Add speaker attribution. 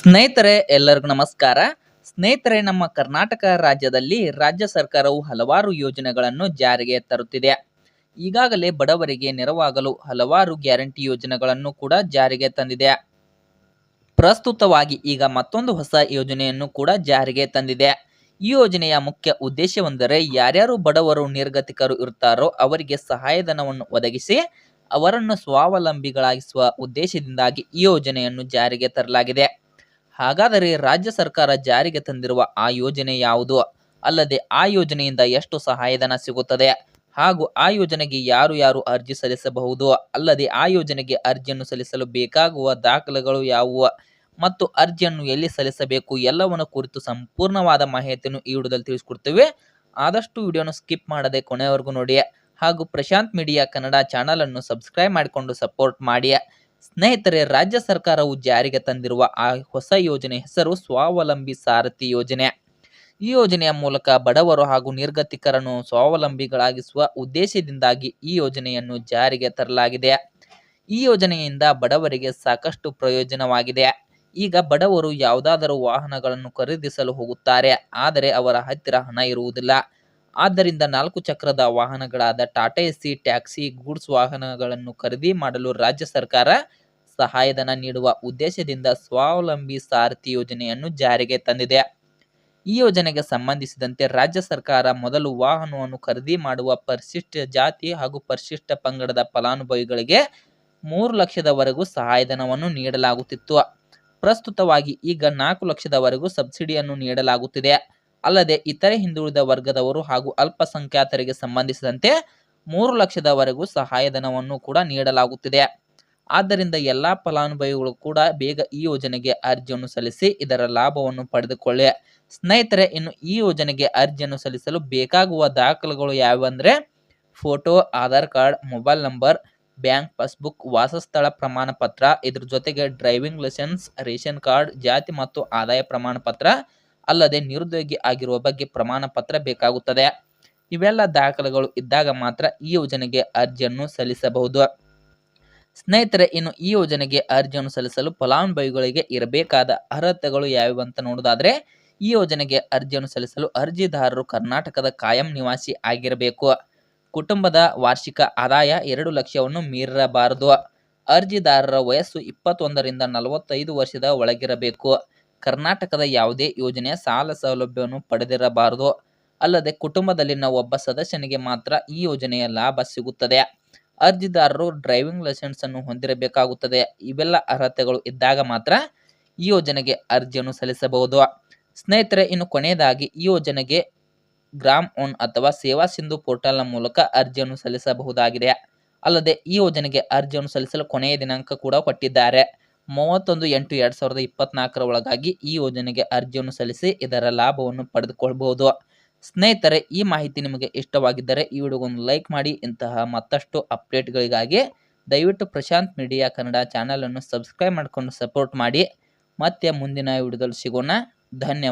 Speaker 1: ಸ್ನೇಹಿತರೆ, ಎಲ್ಲರಿಗೂ ನಮಸ್ಕಾರ. ಸ್ನೇಹಿತರೆ, ನಮ್ಮ ಕರ್ನಾಟಕ ರಾಜ್ಯದಲ್ಲಿ ರಾಜ್ಯ ಸರ್ಕಾರವು ಹಲವಾರು ಯೋಜನೆಗಳನ್ನು ಜಾರಿಗೆ ತರುತ್ತಿದೆ. ಈಗಾಗಲೇ ಬಡವರಿಗೆ ನೆರವಾಗಲು ಹಲವಾರು ಗ್ಯಾರಂಟಿ ಯೋಜನೆಗಳನ್ನು ಕೂಡ ಜಾರಿಗೆ ತಂದಿದೆ. ಪ್ರಸ್ತುತವಾಗಿ ಈಗ ಮತ್ತೊಂದು ಹೊಸ ಯೋಜನೆಯನ್ನು ಕೂಡ ಜಾರಿಗೆ ತಂದಿದೆ. ಈ ಯೋಜನೆಯ ಮುಖ್ಯ ಉದ್ದೇಶವೆಂದರೆ ಯಾರ್ಯಾರು ಬಡವರು ನಿರ್ಗತಿಕರು ಇರುತ್ತಾರೋ ಅವರಿಗೆ ಸಹಾಯಧನವನ್ನು ಒದಗಿಸಿ ಅವರನ್ನು ಸ್ವಾವಲಂಬಿಗಳಾಗಿಸುವ ಉದ್ದೇಶದಿಂದಾಗಿ ಈ ಯೋಜನೆಯನ್ನು ಜಾರಿಗೆ ತರಲಾಗಿದೆ. ಹಾಗಾದರೆ ರಾಜ್ಯ ಸರ್ಕಾರ ಜಾರಿಗೆ ತಂದಿರುವ ಆ ಯೋಜನೆ ಯಾವುದು? ಅಲ್ಲದೆ ಆ ಯೋಜನೆಯಿಂದ ಎಷ್ಟು ಸಹಾಯಧನ ಸಿಗುತ್ತದೆ? ಹಾಗೂ ಆ ಯೋಜನೆಗೆ ಯಾರು ಯಾರು ಅರ್ಜಿ ಸಲ್ಲಿಸಬಹುದು? ಅಲ್ಲದೆ ಆ ಯೋಜನೆಗೆ ಅರ್ಜಿಯನ್ನು ಸಲ್ಲಿಸಲು ಬೇಕಾಗುವ ದಾಖಲೆಗಳು ಯಾವುವು? ಮತ್ತು ಅರ್ಜಿಯನ್ನು ಎಲ್ಲಿ ಸಲ್ಲಿಸಬೇಕು? ಎಲ್ಲವನ್ನು ಕುರಿತು ಸಂಪೂರ್ಣವಾದ ಮಾಹಿತಿಯನ್ನು ಈ ವಿಡಿಯೋದಲ್ಲಿ ತಿಳಿಸ್ಕೊಡ್ತೇವೆ. ಆದಷ್ಟು ವಿಡಿಯೋನ ಸ್ಕಿಪ್ ಮಾಡದೆ ಕೊನೆಯವರೆಗೂ ನೋಡಿ ಹಾಗೂ ಪ್ರಶಾಂತ್ ಮೀಡಿಯಾ ಕನ್ನಡ ಚಾನಲನ್ನು ಸಬ್ಸ್ಕ್ರೈಬ್ ಮಾಡಿಕೊಂಡು ಸಪೋರ್ಟ್ ಮಾಡಿ ಸ್ನೇಹಿತರೆ, ರಾಜ್ಯ ಸರ್ಕಾರವು ಜಾರಿಗೆ ತಂದಿರುವ ಆ ಹೊಸ ಯೋಜನೆ ಹೆಸರು ಸ್ವಾವಲಂಬಿ ಸಾರಥಿ ಯೋಜನೆ. ಈ ಯೋಜನೆಯ ಮೂಲಕ ಬಡವರು ಹಾಗೂ ನಿರ್ಗತಿಕರನ್ನು ಸ್ವಾವಲಂಬಿಗಳಾಗಿಸುವ ಉದ್ದೇಶದಿಂದಾಗಿ ಈ ಯೋಜನೆಯನ್ನು ಜಾರಿಗೆ ತರಲಾಗಿದೆ. ಈ ಯೋಜನೆಯಿಂದ ಬಡವರಿಗೆ ಸಾಕಷ್ಟು ಪ್ರಯೋಜನವಾಗಿದೆ. ಈಗ ಬಡವರು ಯಾವುದಾದರೂ ವಾಹನಗಳನ್ನು ಖರೀದಿಸಲು ಹೋಗುತ್ತಾರೆ, ಆದರೆ ಅವರ ಹತ್ತಿರ ಹಣ ಇರುವುದಿಲ್ಲ. ಆದ್ದರಿಂದ ನಾಲ್ಕು ಚಕ್ರದ ವಾಹನಗಳಾದ ಟಾಟಾ ಎಸಿ ಟ್ಯಾಕ್ಸಿ ಗೂಡ್ಸ್ ವಾಹನಗಳನ್ನು ಖರೀದಿ ಮಾಡಲು ರಾಜ್ಯ ಸರ್ಕಾರ ಸಹಾಯಧನ ನೀಡುವ ಉದ್ದೇಶದಿಂದ ಸ್ವಾವಲಂಬಿ ಸಾರಥಿ ಯೋಜನೆಯನ್ನು ಜಾರಿಗೆ ತಂದಿದೆ. ಈ ಯೋಜನೆಗೆ ಸಂಬಂಧಿಸಿದಂತೆ ರಾಜ್ಯ ಸರ್ಕಾರ ಮೊದಲು ವಾಹನವನ್ನು ಖರೀದಿ ಮಾಡುವ ಪರಿಶಿಷ್ಟ ಜಾತಿ ಹಾಗೂ ಪರಿಶಿಷ್ಟ ಪಂಗಡದ ಫಲಾನುಭವಿಗಳಿಗೆ ಮೂರು ಲಕ್ಷದವರೆಗೂ ಸಹಾಯಧನವನ್ನು ನೀಡಲಾಗುತ್ತಿತ್ತು. ಪ್ರಸ್ತುತವಾಗಿ ಈಗ ನಾಲ್ಕು ಲಕ್ಷದವರೆಗೂ ಸಬ್ಸಿಡಿಯನ್ನು ನೀಡಲಾಗುತ್ತಿದೆ. ಅಲ್ಲದೆ ಇತರೆ ಹಿಂದುಳಿದ ವರ್ಗದವರು ಹಾಗೂ ಅಲ್ಪಸಂಖ್ಯಾತರಿಗೆ ಸಂಬಂಧಿಸಿದಂತೆ ಮೂರು ಲಕ್ಷದವರೆಗೂ ಸಹಾಯಧನವನ್ನು ಕೂಡ ನೀಡಲಾಗುತ್ತಿದೆ. ಆದ್ದರಿಂದ ಎಲ್ಲ ಫಲಾನುಭವಿಗಳು ಕೂಡ ಬೇಗ ಈ ಯೋಜನೆಗೆ ಅರ್ಜಿಯನ್ನು ಸಲ್ಲಿಸಿ ಇದರ ಲಾಭವನ್ನು ಪಡೆದುಕೊಳ್ಳಿ. ಸ್ನೇಹಿತರೆ, ಇನ್ನು ಈ ಯೋಜನೆಗೆ ಅರ್ಜಿಯನ್ನು ಸಲ್ಲಿಸಲು ಬೇಕಾಗುವ ದಾಖಲೆಗಳು ಯಾವಂದ್ರೆ photo, Aadhaar card, mobile number, bank passbook, ವಾಸಸ್ಥಳ ಪ್ರಮಾಣ ಪತ್ರ ಇದ್ರ ಜೊತೆಗೆ ಡ್ರೈವಿಂಗ್ ಲೈಸೆನ್ಸ್, ರೇಷನ್ ಕಾರ್ಡ್, ಜಾತಿ ಮತ್ತು ಆದಾಯ ಪ್ರಮಾಣ ಪತ್ರ ಅಲ್ಲದೆ ನಿರುದ್ಯೋಗಿ ಆಗಿರುವ ಬಗ್ಗೆ ಪ್ರಮಾಣ ಪತ್ರ ಬೇಕಾಗುತ್ತದೆ. ಇವೆಲ್ಲ ದಾಖಲೆಗಳು ಇದ್ದಾಗ ಮಾತ್ರ ಈ ಯೋಜನೆಗೆ ಅರ್ಜಿಯನ್ನು ಸಲ್ಲಿಸಬಹುದು. ಸ್ನೇಹಿತರೆ, ಇನ್ನು ಈ ಯೋಜನೆಗೆ ಅರ್ಜಿಯನ್ನು ಸಲ್ಲಿಸಲು ಫಲಾನುಭವಿಗಳಿಗೆ ಇರಬೇಕಾದ ಅರ್ಹತೆಗಳು ಯಾವ್ಯಾವ ಅಂತ ನೋಡೋದಾದ್ರೆ ಈ ಯೋಜನೆಗೆ ಅರ್ಜಿಯನ್ನು ಸಲ್ಲಿಸಲು ಅರ್ಜಿದಾರರು ಕರ್ನಾಟಕದ ಕಾಯಂ ನಿವಾಸಿ ಆಗಿರಬೇಕು. ಕುಟುಂಬದ ವಾರ್ಷಿಕ ಆದಾಯ ಎರಡು ಲಕ್ಷವನ್ನು ಮೀರಬಾರದು. ಅರ್ಜಿದಾರರ ವಯಸ್ಸು ಇಪ್ಪತ್ತೊಂದರಿಂದ ನಲವತ್ತೈದು ವರ್ಷದ ಒಳಗಿರಬೇಕು. ಕರ್ನಾಟಕದ ಯಾವುದೇ ಯೋಜನೆಯ ಸಾಲ ಸೌಲಭ್ಯವನ್ನು ಪಡೆದಿರಬಾರದು. ಅಲ್ಲದೆ ಕುಟುಂಬದಲ್ಲಿನ ಒಬ್ಬ ಸದಸ್ಯನಿಗೆ ಮಾತ್ರ ಈ ಯೋಜನೆಯ ಲಾಭ ಸಿಗುತ್ತದೆ. ಅರ್ಜಿದಾರರು ಡ್ರೈವಿಂಗ್ ಲೈಸೆನ್ಸ್ ಅನ್ನು ಹೊಂದಿರಬೇಕಾಗುತ್ತದೆ. ಇವೆಲ್ಲ ಅರ್ಹತೆಗಳು ಇದ್ದಾಗ ಮಾತ್ರ ಈ ಯೋಜನೆಗೆ ಅರ್ಜಿಯನ್ನು ಸಲ್ಲಿಸಬಹುದು. ಸ್ನೇಹಿತರೆ, ಇನ್ನು ಕೊನೆಯದಾಗಿ ಈ ಯೋಜನೆಗೆ ಗ್ರಾಮ್ ಓನ್ ಅಥವಾ ಸೇವಾ ಸಿಂಧು ಪೋರ್ಟಲ್ನ ಮೂಲಕ ಅರ್ಜಿಯನ್ನು ಸಲ್ಲಿಸಬಹುದಾಗಿದೆ. ಅಲ್ಲದೆ ಈ ಯೋಜನೆಗೆ ಅರ್ಜಿಯನ್ನು ಸಲ್ಲಿಸಲು ಕೊನೆಯ ದಿನಾಂಕ ಕೂಡ ಕೊಟ್ಟಿದ್ದಾರೆ. ಮೂವತ್ತೊಂದು ಎಂಟು ಎರಡು ಸಾವಿರದ ಇಪ್ಪತ್ನಾಲ್ಕರ ಒಳಗಾಗಿ ಈ ಯೋಜನೆಗೆ ಅರ್ಜಿಯನ್ನು ಸಲ್ಲಿಸಿ ಇದರ ಲಾಭವನ್ನು ಪಡೆದುಕೊಳ್ಳಬಹುದು ಸ್ನೇಹಿತರೆ, ಈ ಮಾಹಿತಿ ನಿಮಗೆ ಇಷ್ಟವಾಗಿದ್ದರೆ ಈ ವಿಡಿಯೋಗೊಂದು ಲೈಕ್ ಮಾಡಿ, ಇಂತಹ ಮತ್ತಷ್ಟು ಅಪ್ಡೇಟ್ಗಳಿಗಾಗಿ ದಯವಿಟ್ಟು ಪ್ರಶಾಂತ್ ಮೀಡಿಯಾ ಕನ್ನಡ ಚಾನಲನ್ನು ಸಬ್ಸ್ಕ್ರೈಬ್ ಮಾಡಿಕೊಂಡು ಸಪೋರ್ಟ್ ಮಾಡಿ. ಮತ್ತೆ ಮುಂದಿನ ವಿಡಿಯೋದಲ್ಲಿ ಸಿಗೋಣ. ಧನ್ಯವಾದ.